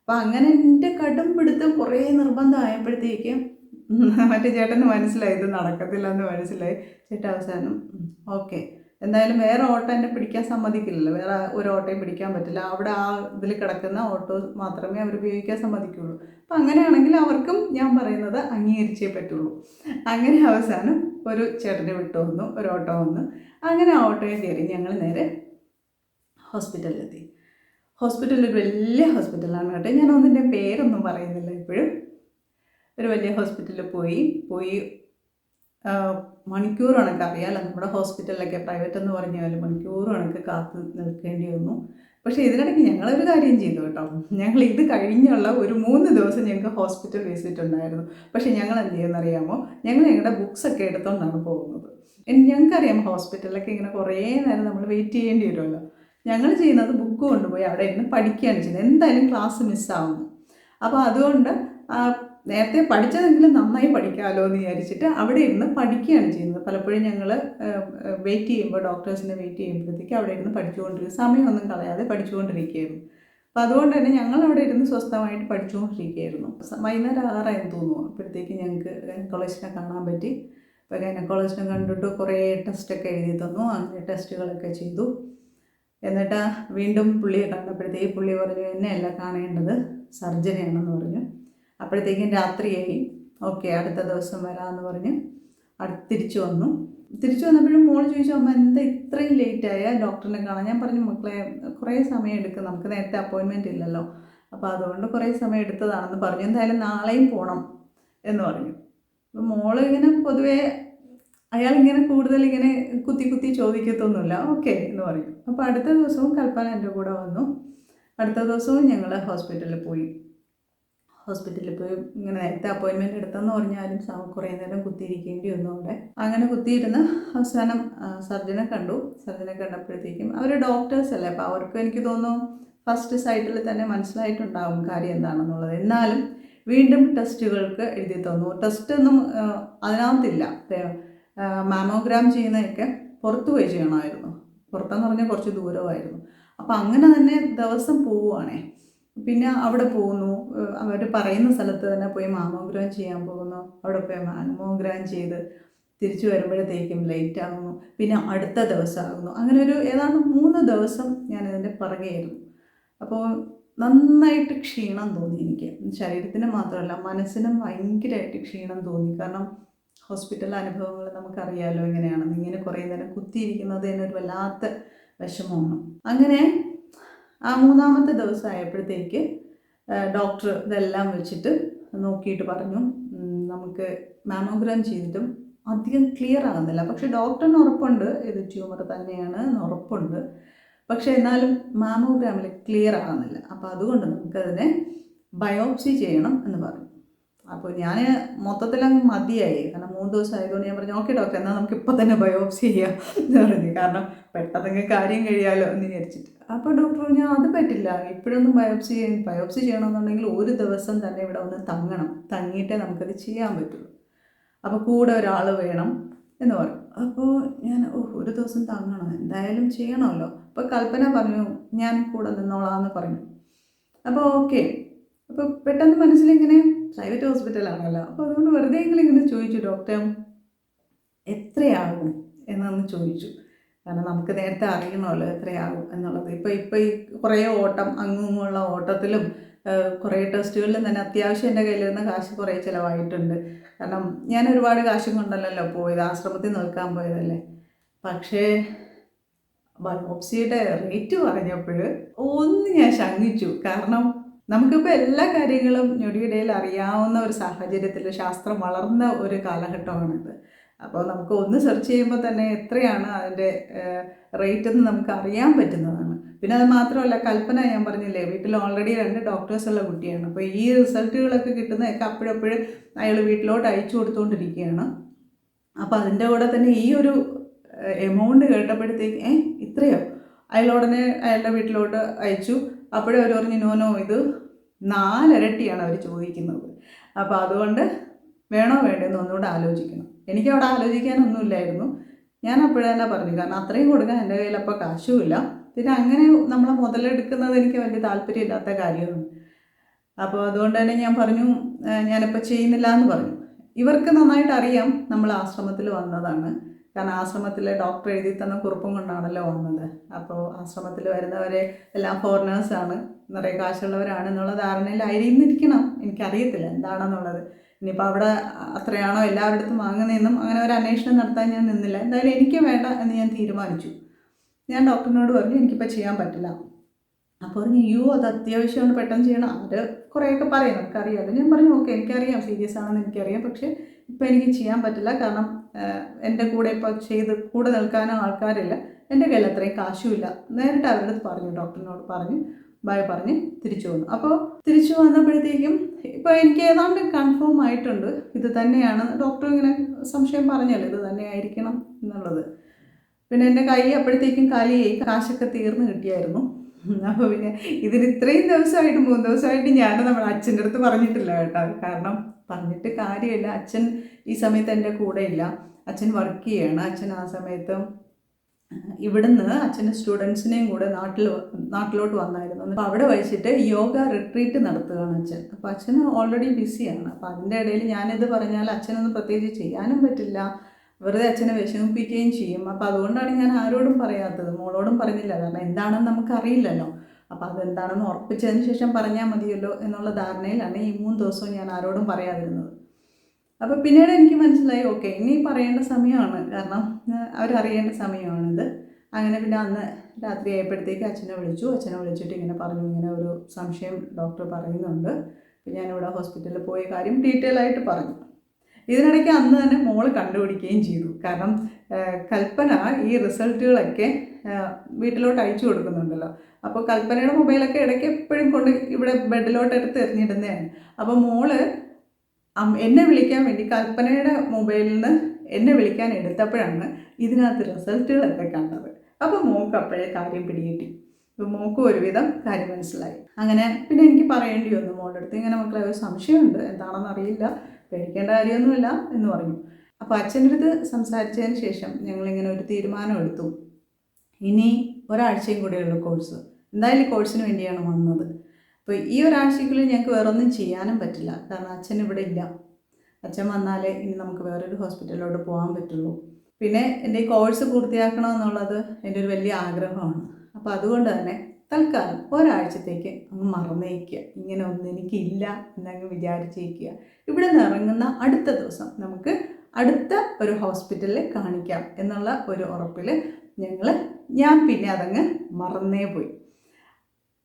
അപ്പം അങ്ങനെ എന്റെ കടും പിടുത്തം കുറേ നിർബന്ധമായപ്പോഴത്തേക്ക് [laughs] മറ്റേ ചേട്ടന് മനസ്സിലായി ഇത് നടക്കത്തില്ല എന്ന് മനസ്സിലായി. ചേട്ടൻ അവസാനം ഓക്കെ. എന്തായാലും വേറെ ഓട്ടോ എന്നെ പിടിക്കാൻ സമ്മതിക്കില്ലല്ലോ. വേറെ ഒരു ഓട്ടോയും പിടിക്കാൻ പറ്റില്ല. അവിടെ ആ ഇതിൽ കിടക്കുന്ന ഓട്ടോ മാത്രമേ അവർ ഉപയോഗിക്കാൻ സമ്മതിക്കുള്ളൂ. അപ്പം അങ്ങനെയാണെങ്കിൽ അവർക്കും ഞാൻ പറയുന്നത് അംഗീകരിച്ചേ പറ്റുള്ളൂ. അങ്ങനെ അവസാനം ഒരു ചേട്ടനെ വിട്ടു വന്നു ഒരു ഓട്ടോ വന്നു. അങ്ങനെ ആ ഓട്ടോയിൽ കയറി ഞങ്ങൾ നേരെ ഹോസ്പിറ്റലിലെത്തി. ഹോസ്പിറ്റലിൽ വലിയ ഹോസ്പിറ്റലാണ് കേട്ടോ. ഞാൻ ഒന്നിന്റെ പേരൊന്നും പറയുന്നില്ല ഇപ്പോഴും. ഒരു വലിയ ഹോസ്പിറ്റലിൽ പോയി. പോയി മണിക്കൂർ കണക്ക് അറിയാമല്ലോ നമ്മുടെ ഹോസ്പിറ്റലിലൊക്കെ പ്രൈവറ്റ് എന്ന് പറഞ്ഞാൽ മണിക്കൂർ കണക്ക് കാത്ത് നിൽക്കേണ്ടി വന്നു. പക്ഷേ ഇതിനിടയ്ക്ക് ഞങ്ങളൊരു കാര്യം ചെയ്തു കേട്ടോ. ഞങ്ങൾ ഇത് കഴിഞ്ഞുള്ള ഒരു മൂന്ന് ദിവസം ഞങ്ങൾക്ക് ഹോസ്പിറ്റൽ വിസിറ്റ് ഉണ്ടായിരുന്നു. പക്ഷേ ഞങ്ങൾ എന്ത് ചെയ്യുമെന്നറിയാമോ ഞങ്ങൾ ഞങ്ങളുടെ ബുക്സ് ഒക്കെ എടുത്തുകൊണ്ടാണ് പോകുന്നത്. ഞങ്ങൾക്കറിയാം ഹോസ്പിറ്റലിലൊക്കെ ഇങ്ങനെ കുറേ നേരം നമ്മൾ വെയിറ്റ് ചെയ്യേണ്ടി വരുമല്ലോ. ഞങ്ങൾ ചെയ്യുന്നത് ബുക്ക് കൊണ്ടുപോയി അവിടെ ഇരുന്ന് പഠിക്കുകയാണ് ചെയ്യുന്നത് എന്തായാലും ക്ലാസ് മിസ്സാവുന്നു അപ്പോൾ അതുകൊണ്ട് നേരത്തെ പഠിച്ചതെങ്കിലും നന്നായി പഠിക്കാമല്ലോ എന്ന് വിചാരിച്ചിട്ട് അവിടെ ഇരുന്ന് പഠിക്കുകയാണ് ചെയ്യുന്നത്. പലപ്പോഴും ഞങ്ങൾ വെയിറ്റ് ചെയ്യുമ്പോൾ ഡോക്ടേഴ്സിനെ വെയിറ്റ് ചെയ്യുമ്പോഴത്തേക്ക് അവിടെ ഇരുന്ന് പഠിച്ചുകൊണ്ടിരിക്കും. സമയമൊന്നും കളയാതെ പഠിച്ചുകൊണ്ടിരിക്കുകയായിരുന്നു. അപ്പോൾ അതുകൊണ്ട് തന്നെ ഞങ്ങൾ അവിടെ ഇരുന്ന് സ്വസ്ഥമായിട്ട് പഠിച്ചുകൊണ്ടിരിക്കുകയായിരുന്നു. വൈകുന്നേരം ആറായെന്ന് തോന്നുന്നു. അപ്പോഴത്തേക്ക് ഞങ്ങൾക്ക് ഗൈനക്കോളജിനെ കാണാൻ പറ്റി. അപ്പോൾ ഗൈനക്കോളജിനെ കണ്ടിട്ട് കുറേ ടെസ്റ്റൊക്കെ എഴുതി തന്നു. അങ്ങനെ ടെസ്റ്റുകളൊക്കെ ചെയ്തു. എന്നിട്ട് വീണ്ടും പുള്ളിയെ കണ്ടപ്പോഴത്തേക്ക് പുള്ളി പറഞ്ഞു എന്നെയല്ല കാണേണ്ടത് സർജറിയാണെന്ന് പറഞ്ഞു. അപ്പോഴത്തേക്കും രാത്രിയായി. ഓക്കെ അടുത്ത ദിവസം വരാമെന്ന് പറഞ്ഞ് അടുത്ത് തിരിച്ചു വന്നു. തിരിച്ചു വന്നപ്പോഴും മോൾ ചോദിച്ചു അമ്മ എന്താ ഇത്രയും ലേറ്റായ ഡോക്ടറിനെ കാണാൻ? ഞാൻ പറഞ്ഞു മക്കളെ കുറേ സമയം എടുക്കും. നമുക്ക് നേരത്തെ അപ്പോയിൻമെന്റ് ഇല്ലല്ലോ. അപ്പോൾ അതുകൊണ്ട് കുറേ സമയം എടുത്തതാണെന്ന് പറഞ്ഞു. എന്തായാലും നാളെയും പോകണം എന്ന് പറഞ്ഞു. അപ്പോൾ മോൾ ഇങ്ങനെ പൊതുവേ അയാൾ ഇങ്ങനെ കൂടുതൽ ഇങ്ങനെ കുത്തി കുത്തി ചോദിക്കത്തൊന്നുമില്ല. ഓക്കെ എന്ന് പറയും അപ്പോൾ അടുത്ത ദിവസവും കൽപ്പന എന്റെ കൂടെ വന്നു. അടുത്ത ദിവസവും ഞങ്ങൾ ഹോസ്പിറ്റലിൽ പോയി. ഹോസ്പിറ്റലിൽ പോയി ഇങ്ങനെ നേരത്തെ അപ്പോയിൻമെന്റ് എടുത്തെന്ന് പറഞ്ഞാലും കുറേ നേരം കുത്തിയിരിക്കേണ്ടി വന്നു അവിടെ. അങ്ങനെ കുത്തിയിരുന്ന് അവസാനം സർജനെ കണ്ടു. സർജനെ കണ്ടപ്പോഴത്തേക്കും അവർ ഡോക്ടേഴ്സ് അല്ലേ? അപ്പോൾ അവർക്ക് എനിക്ക് തോന്നുന്നു ഫസ്റ്റ് സൈറ്റിൽ തന്നെ മനസ്സിലായിട്ടുണ്ടാവും കാര്യം എന്താണെന്നുള്ളത്. എന്നാലും വീണ്ടും ടെസ്റ്റുകൾക്ക് എഴുതി തന്നു. ടെസ്റ്റ് ഒന്നും അതിനകത്തില്ല. മാമോഗ്രാം ചെയ്യുന്നതൊക്കെ പുറത്തു പോയി ചെയ്യണമായിരുന്നു. പുറത്തെന്ന് പറഞ്ഞാൽ കുറച്ച് ദൂരമായിരുന്നു. അപ്പോൾ അങ്ങനെ തന്നെ ദിവസം പോവുകയാണേ. പിന്നെ അവിടെ പോകുന്നു. അവർ പറയുന്ന സ്ഥലത്ത് തന്നെ പോയി മാമോഗ്രാം ചെയ്യാൻ പോകുന്നു. അവിടെ പോയി മാമോഗ്രാം ചെയ്ത് തിരിച്ചു വരുമ്പോഴത്തേക്കും ലേറ്റ് ആകുന്നു പിന്നെ അടുത്ത ദിവസം ആകുന്നു അങ്ങനെ ഒരു ഏതാണ്ട് മൂന്ന് ദിവസം ഞാൻ ഇതിന്റെ പുറകെയായിരുന്നു അപ്പോൾ നന്നായിട്ട് ക്ഷീണം തോന്നി എനിക്ക്. ശരീരത്തിന് മാത്രമല്ല മനസ്സിനും ഭയങ്കരമായിട്ട് ക്ഷീണം തോന്നി. കാരണം ഹോസ്പിറ്റൽ അനുഭവങ്ങൾ നമുക്കറിയാലോ എങ്ങനെയാണെന്ന്. ഇങ്ങനെ കുറേ നേരം കുത്തിയിരിക്കുന്നത് തന്നെ ഒരു വല്ലാത്ത വിഷമമാണ്. അങ്ങനെ ആ മൂന്നാമത്തെ ദിവസം ആയപ്പോഴത്തേക്ക് ഡോക്ടർ ഇതെല്ലാം വെച്ചിട്ട് നോക്കിയിട്ട് പറഞ്ഞു. നമുക്ക് മാമോഗ്രാം ചെയ്തിട്ടും അധികം ക്ലിയർ ആകുന്നില്ല പക്ഷെ ഡോക്ടറിന് ഉറപ്പുണ്ട്. ഇത് ട്യൂമർ തന്നെയാണ് എന്ന് ഉറപ്പുണ്ട്. പക്ഷേ എന്നാലും മാമോഗ്രാമിൽ ക്ലിയർ ആകുന്നില്ല അപ്പോൾ അതുകൊണ്ട് നമുക്കതിനെ ബയോപ്സി ചെയ്യണം എന്ന് പറഞ്ഞു. അപ്പോൾ ഞാൻ മൊത്തത്തിലങ്ങ് മതിയായി. കാരണം മൂന്ന് ദിവസം ആയതുകൊണ്ട് ഞാൻ പറഞ്ഞു ഓക്കെ ഡോക്ടർ എന്നാൽ നമുക്ക് ഇപ്പോൾ തന്നെ ബയോപ്സി ചെയ്യാം എന്ന് പറഞ്ഞു. കാരണം പെട്ടെന്ന് കാര്യം കഴിയാമല്ലോ എന്ന് വിചാരിച്ചിട്ട്. അപ്പോൾ ഡോക്ടർ പറഞ്ഞു അത് പറ്റില്ല. ഇപ്പോഴൊന്നും ബയോപ്സി ബയോപ്സി ചെയ്യണമെന്നുണ്ടെങ്കിൽ ഒരു ദിവസം തന്നെ ഇവിടെ ഒന്ന് തങ്ങണം. തങ്ങിയിട്ടേ നമുക്കത് ചെയ്യാൻ പറ്റുള്ളൂ അപ്പോൾ കൂടെ ഒരാൾ വേണം. എന്ന് പറഞ്ഞു. അപ്പോൾ ഞാൻ ഓ ഒരു ദിവസം തങ്ങണം. എന്തായാലും ചെയ്യണമല്ലോ. അപ്പോൾ കൽപ്പന പറഞ്ഞു ഞാൻ കൂടെ നിന്നോളാന്ന് പറഞ്ഞു. അപ്പോൾ ഓക്കെ. അപ്പോൾ പെട്ടെന്ന് മനസ്സിലിങ്ങനെ പ്രൈവറ്റ് ഹോസ്പിറ്റലാണല്ലോ. അപ്പോൾ അതുകൊണ്ട് വെറുതെ എങ്കിലും ഇങ്ങനെ ചോദിച്ചു ഡോക്ടർ എത്രയാകും? എന്നൊന്ന് ചോദിച്ചു. കാരണം നമുക്ക് നേരത്തെ അറിയണമല്ലോ എത്രയാകും എന്നുള്ളത്. ഇപ്പോൾ ഇപ്പോൾ ഈ കുറേ ഓട്ടം അങ്ങുമുള്ള ഓട്ടത്തിലും കുറേ ടെസ്റ്റുകളിലും തന്നെ അത്യാവശ്യം എന്റെ കയ്യിലിരുന്ന കാശ് കുറേ ചിലവായിട്ടുണ്ട്. കാരണം ഞാൻ ഒരുപാട് കാശും കൊണ്ടല്ലല്ലോ പോയത് ആശ്രമത്തിൽ നിൽക്കാൻ പോയതല്ലേ. പക്ഷേ ബയോപ്സിയുടെ റേറ്റ് പറഞ്ഞപ്പോൾ ഒന്ന് ഞാൻ ശങ്കിച്ചു. കാരണം നമുക്കിപ്പോൾ എല്ലാ കാര്യങ്ങളും ഞൊടിയിടയിൽ അറിയാവുന്ന ഒരു സാഹചര്യത്തിൽ ശാസ്ത്രം വളർന്ന ഒരു കാലഘട്ടമാണിത്. അപ്പോൾ നമുക്ക് ഒന്ന് സെർച്ച് ചെയ്യുമ്പോൾ തന്നെ എത്രയാണ് അതിന്റെ റേറ്റ് എന്ന് നമുക്ക് അറിയാൻ പറ്റുന്നതാണ്. പിന്നെ അത് മാത്രമല്ല കൽപ്പന ഞാൻ പറഞ്ഞില്ലേ വീട്ടിൽ ഓൾറെഡി രണ്ട് ഡോക്ടേഴ്സ് ഉള്ള കുട്ടിയാണ്. അപ്പോൾ ഈ റിസൾട്ടുകളൊക്കെ കിട്ടുന്നതൊക്കെ അപ്പോഴപ്പോഴും അയാൾ വീട്ടിലോട്ട് അയച്ചു കൊടുത്തുകൊണ്ടിരിക്കുകയാണ്. അപ്പോൾ അതിന്റെ കൂടെ തന്നെ ഈ ഒരു എമൗണ്ട് കേട്ടപ്പോഴത്തേക്ക് ഏ ഇത്രയോ? അയാളുടനെ അയാളുടെ വീട്ടിലോട്ട് അയച്ചു. അപ്പോഴേ അവർ പറഞ്ഞു നോനോ ഇത് നാലരട്ടിയാണ് അവർ ചോദിക്കുന്നത്. അപ്പോൾ അതുകൊണ്ട് വേണോ വേണ്ടെന്ന് ഒന്നുകൂടെ ആലോചിക്കണം. എനിക്ക് അവിടെ ആലോചിക്കാനൊന്നുമില്ലായിരുന്നു. ഞാൻ അപ്പോഴേ തന്നെ പറഞ്ഞു കാരണം അത്രയും കൊടുക്കാൻ എന്റെ കയ്യിൽ അപ്പോൾ കാശുമില്ല. പിന്നെ അങ്ങനെ നമ്മൾ മുതലെടുക്കുന്നത് എനിക്ക് വലിയ താല്പര്യമില്ലാത്ത കാര്യമാണ്. അപ്പോൾ അതുകൊണ്ട് തന്നെ ഞാൻ പറഞ്ഞു "ഏഹ് ഞാനിപ്പോൾ ചെയ്യുന്നില്ല എന്ന് പറഞ്ഞു. ഇവർക്ക് നന്നായിട്ട് അറിയാം നമ്മൾ ആശ്രമത്തിൽ വന്നതാണ്. കാരണം ആശ്രമത്തിലെ ഡോക്ടർ എഴുതി തന്ന കുറിപ്പും കൊണ്ടാണല്ലോ വന്നത്. അപ്പോൾ ആശ്രമത്തിൽ വരുന്നവരെ എല്ലാം ഫോറിനേഴ്സാണ് നിറയെ കാശുള്ളവരാണ് എന്നുള്ള ധാരണയിലായിരുന്നിരിക്കണം എനിക്കറിയത്തില്ല എന്താണെന്നുള്ളത്. ഇനിയിപ്പോൾ അവിടെ അത്രയാണോ എല്ലാവരുടെടുത്തും വാങ്ങുന്നതെന്നും അങ്ങനെ ഒരു അന്വേഷണം നടത്താൻ ഞാൻ നിന്നില്ല. എന്തായാലും എനിക്ക് വേണ്ട എന്ന് ഞാൻ തീരുമാനിച്ചു. ഞാൻ ഡോക്ടറിനോട് പറഞ്ഞു എനിക്കിപ്പോൾ ചെയ്യാൻ പറ്റില്ല. അപ്പോൾ പറഞ്ഞു യു അത് അത്യാവശ്യമാണ് പെട്ടെന്ന് ചെയ്യണം. അവർ കുറേയൊക്കെ പറയും നമുക്കറിയാമല്ലോ ഞാൻ പറഞ്ഞു ഓക്കെ എനിക്കറിയാം സീരിയസ് ആണെന്ന് എനിക്കറിയാം. പക്ഷേ ഇപ്പോൾ എനിക്ക് ചെയ്യാൻ പറ്റില്ല. കാരണം എന്റെ കൂടെ ഇപ്പോൾ ചെയ്ത് കൂടെ നിൽക്കാനോ ആൾക്കാരില്ല. എന്റെ കയ്യിൽ അത്രയും കാശുമില്ല നേരിട്ട് അവരുടെ അടുത്ത് പറഞ്ഞു ഡോക്ടറിനോട് പറഞ്ഞു. ബൈ പറഞ്ഞ് തിരിച്ചു വന്നു. അപ്പോൾ തിരിച്ചു വന്നപ്പോഴത്തേക്കും ഇപ്പോൾ എനിക്ക് ഏതാണ്ട് കൺഫേം ആയിട്ടുണ്ട്. ഇത് തന്നെയാണ്. ഡോക്ടർ ഇങ്ങനെ സംശയം പറഞ്ഞല്ലോ ഇത് തന്നെ ആയിരിക്കണം എന്നുള്ളത്. പിന്നെ എന്റെ കൈ അപ്പോഴത്തേക്കും കാലിയായി. കാശൊക്കെ തീർന്നു കിട്ടിയായിരുന്നു. അപ്പോൾ പിന്നെ ഇതിന് ഇത്രയും ദിവസമായിട്ട് മൂന്ന് ദിവസമായിട്ട് ഞാൻ നമ്മുടെ അച്ഛന്റെ അടുത്ത് പറഞ്ഞിട്ടില്ല കേട്ടോ. കാരണം പറഞ്ഞിട്ട് കാര്യമില്ല. അച്ഛൻ ഈ സമയത്ത് എന്റെ കൂടെ ഇല്ല. അച്ഛൻ വർക്ക് ചെയ്യണം. അച്ഛൻ ആ സമയത്ത് ഇവിടുന്ന് അച്ഛന്റെ സ്റ്റുഡൻസിനെയും കൂടെ നാട്ടിൽ നാട്ടിലോട്ട് വന്നായിരുന്നു. അപ്പോൾ അവിടെ വെച്ചിട്ട് യോഗ റിട്രീറ്റ് നടത്തുകയാണ് അച്ഛൻ. അപ്പോൾ അച്ഛൻ ഓൾറെഡി ബിസിയാണ് അപ്പോൾ അതിന്റെ ഇടയിൽ ഞാനിത് പറഞ്ഞാൽ അച്ഛനൊന്നും പ്രത്യേകിച്ച് ചെയ്യാനും പറ്റില്ല. വെറുതെ അച്ഛനെ വിഷമിപ്പിക്കുകയും ചെയ്യും. അപ്പോൾ അതുകൊണ്ടാണ് ഞാൻ ആരോടും പറയാത്തത്. മോളോടും പറഞ്ഞില്ല. കാരണം എന്താണെന്ന് നമുക്കറിയില്ലല്ലോ. അപ്പോൾ അതെന്താണെന്ന് ഉറപ്പിച്ചതിന് ശേഷം പറഞ്ഞാൽ മതിയല്ലോ എന്നുള്ള ധാരണയിലാണ് ഈ മൂന്ന് ദിവസവും ഞാൻ ആരോടും പറയാതിരുന്നത്. അപ്പോൾ പിന്നീട് എനിക്ക് മനസ്സിലായി ഓക്കെ ഇനി പറയേണ്ട സമയമാണ്. കാരണം അവരറിയേണ്ട സമയമാണിത്. അങ്ങനെ പിന്നെ അന്ന് രാത്രി ആയപ്പോഴത്തേക്ക് അച്ഛനെ വിളിച്ചു. അച്ഛനെ വിളിച്ചിട്ട് ഇങ്ങനെ പറഞ്ഞു ഇങ്ങനെ ഒരു സംശയം ഡോക്ടർ പറയുന്നുണ്ട്. ഞാനിവിടെ ഹോസ്പിറ്റലിൽ പോയ കാര്യം ഡീറ്റെയിൽ ആയിട്ട് പറഞ്ഞു. ഇതിനിടയ്ക്ക് അന്ന് തന്നെ മോൾ കണ്ടുപിടിക്കുകയും ചെയ്തു. കാരണം കൽപ്പന ഈ റിസൾട്ടുകളൊക്കെ വീട്ടിലോട്ട് അയച്ചു കൊടുക്കുന്നുണ്ടല്ലോ. അപ്പോൾ കൽപ്പനയുടെ മൊബൈലൊക്കെ ഇടയ്ക്ക് എപ്പോഴും കൊണ്ട് ഇവിടെ ബെഡിലോട്ട് എടുത്ത് എറിഞ്ഞിടുന്നതാണ്. അപ്പോൾ മോൾ എന്നെ വിളിക്കാൻ വേണ്ടി കൽപ്പനയുടെ മൊബൈലിൽ നിന്ന് എന്നെ വിളിക്കാൻ എടുത്തപ്പോഴാണ് ഇതിനകത്ത് റിസൾട്ടുകളൊക്കെ കണ്ടത്. അപ്പോൾ മോക്ക് അപ്പോഴേ കാര്യം പിടികിട്ടി. അപ്പോൾ മോക്കും ഒരുവിധം കാര്യം മനസ്സിലായി. അങ്ങനെ പിന്നെ എനിക്ക് പറയേണ്ടി വന്നു മോളുടെ അടുത്ത് ഇങ്ങനെ മക്കളെ ഒരു സംശയമുണ്ട് എന്താണെന്ന് അറിയില്ല പേടിക്കേണ്ട കാര്യമൊന്നുമില്ല എന്ന് പറഞ്ഞു. അപ്പോൾ അച്ഛന്റെ അടുത്ത് സംസാരിച്ചതിന് ശേഷം ഞങ്ങളിങ്ങനെ ഒരു തീരുമാനം എടുത്തു. ഇനി ഒരാഴ്ചയും കൂടെയുള്ള കോഴ്സ് എന്തായാലും കോഴ്സിന് വേണ്ടിയാണ് വന്നത്. അപ്പോൾ ഈ ഒരാഴ്ചക്കുള്ളിൽ ഞങ്ങൾക്ക് വേറൊന്നും ചെയ്യാനും പറ്റില്ല. കാരണം അച്ഛൻ ഇവിടെ ഇല്ല. അച്ഛൻ വന്നാലേ ഇനി നമുക്ക് വേറൊരു ഹോസ്പിറ്റലിലോട്ട് പോകാൻ പറ്റുള്ളൂ. പിന്നെ എന്റെ ഈ കോഴ്സ് പൂർത്തിയാക്കണം എന്നുള്ളത് എന്റെ ഒരു വലിയ ആഗ്രഹമാണ്. അപ്പോൾ അതുകൊണ്ട് തന്നെ തൽക്കാലം ഒരാഴ്ചത്തേക്ക് അങ്ങ് മറന്നേക്കുക. ഇങ്ങനെ ഒന്നും എനിക്കില്ല എന്നങ്ങ് വിചാരിച്ചേക്കുക ഇവിടെ നിന്ന് ഇറങ്ങുന്ന അടുത്ത ദിവസം നമുക്ക് അടുത്ത ഒരു ഹോസ്പിറ്റലിൽ കാണിക്കാം എന്നുള്ള ഒരു ഉറപ്പിൽ ഞങ്ങൾ ഞാൻ പിന്നെ അതങ്ങ് മറന്നേ പോയി.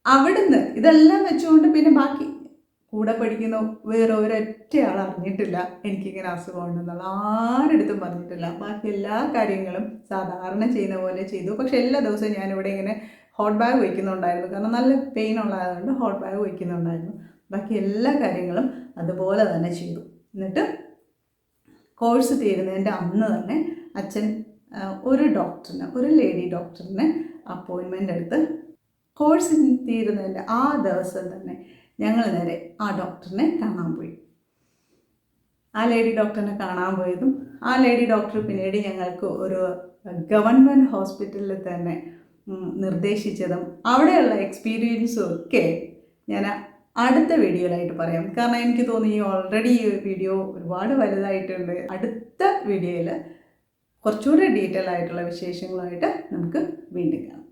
അവിടുന്ന് ഇതെല്ലാം വെച്ചുകൊണ്ട് പിന്നെ ബാക്കി കൂടെ പഠിക്കുന്ന. വേറെ ഒരൊറ്റ ആൾ അറിഞ്ഞിട്ടില്ല. എനിക്കിങ്ങനെ അസുഖമുണ്ടെന്നുള്ള ആരെടുത്തും പറഞ്ഞിട്ടില്ല. ബാക്കി എല്ലാ കാര്യങ്ങളും സാധാരണ ചെയ്യുന്ന പോലെ ചെയ്തു. പക്ഷെ എല്ലാ ദിവസവും ഞാനിവിടെ ഇങ്ങനെ ഹോട്ട് ബാഗ് വയ്ക്കുന്നുണ്ടായിരുന്നു. കാരണം നല്ല പെയിൻ ഉള്ളതുകൊണ്ട് ഹോട്ട് ബാഗ് വയ്ക്കുന്നുണ്ടായിരുന്നു. ബാക്കി എല്ലാ കാര്യങ്ങളും അതുപോലെ തന്നെ ചെയ്തു. എന്നിട്ട് കോഴ്സ് തീരുന്നതിന്റെ അന്ന് തന്നെ അച്ഛൻ ഒരു ഡോക്ടറിന് ഒരു ലേഡി ഡോക്ടറിന് അപ്പോയിൻമെന്റ് എടുത്ത് കോഴ്സ് തീരുന്നതിന്റെ ആ ദിവസം തന്നെ ഞങ്ങൾ നേരെ ആ ഡോക്ടറിനെ കാണാൻ പോയി. ആ ലേഡി ഡോക്ടറിനെ കാണാൻ പോയതും ആ ലേഡി ഡോക്ടർ പിന്നീട് ഞങ്ങൾക്ക് ഒരു ഗവൺമെന്റ് ഹോസ്പിറ്റലിൽ തന്നെ നിർദ്ദേശിച്ചതും അവിടെയുള്ള എക്സ്പീരിയൻസും ഒക്കെ ഞാൻ അടുത്ത വീഡിയോയിലായിട്ട് പറയാം. കാരണം എനിക്ക് തോന്നി ഓൾറെഡി ഈ വീഡിയോ ഒരുപാട് വലുതായിട്ടുണ്ട്. അടുത്ത വീഡിയോയിൽ കുറച്ചുകൂടി ഡീറ്റെയിൽ ആയിട്ടുള്ള വിശേഷങ്ങളുമായിട്ട് നമുക്ക് വീണ്ടും കാണാം.